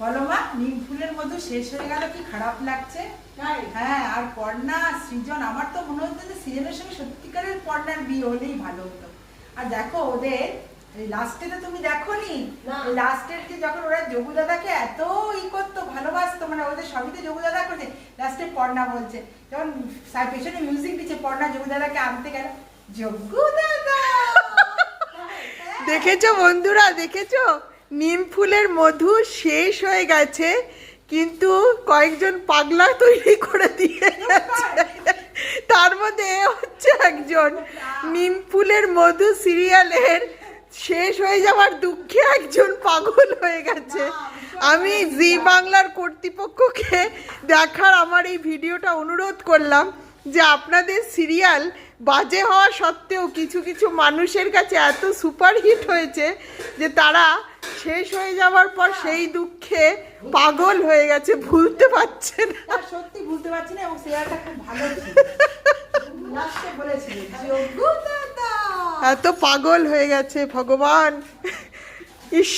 বলো মা নিম ফুলের শেষ হয়ে গেল কি খারাপ লাগছে? হ্যাঁ আর পর্ণা সৃজন আমার তো মনে যে সৃজনের সঙ্গে সত্যিকারের পর্ণার বিয়ে হলেই ভালো হতো। আর দেখো ওদের লাস্টে তো তুমি দেখোনি? লাস্টের যে যখন ওরা যোগু দাদাকে এত ই করতো ভালোবাসতো মানে ওদের সবই তো যোগু দাদা করছে লাস্টে পর্ণা বলছে। যখন পেছনে মিউজিক দিচ্ছে পর্ণা যোগু দাদাকে আনতে গেল যোগু দাদা! দেখেছ বন্ধুরা দেখেছ? নিম ফুলের মধু শেষ হয়ে গেছে, কিন্তু কয়েকজন পাগলা তৈরি করে দিয়ে তার মধ্যে হচ্ছে একজন। নিম ফুলের মধু সিরিয়ালের শেষ হয়ে যাওয়ার দুঃখে একজন পাগল হয়ে গেছে। আমি জি বাংলার কর্তৃপক্ষকে দেখার আমার এই ভিডিওটা অনুরোধ করলাম যে আপনাদের সিরিয়াল বাজে হওয়া সত্ত্বেও কিছু কিছু মানুষের কাছে এত সুপারহিট হয়েছে যে তারা শেষ হয়ে যাওয়ার পর সেই দুঃখে পাগল হয়ে গেছে ভুলতে পারছে না। সত্যি ভুলতে পারছি না এবং সিরিয়ালটা খুব ভালো এত পাগল হয়ে গেছে ভগবান। ইস।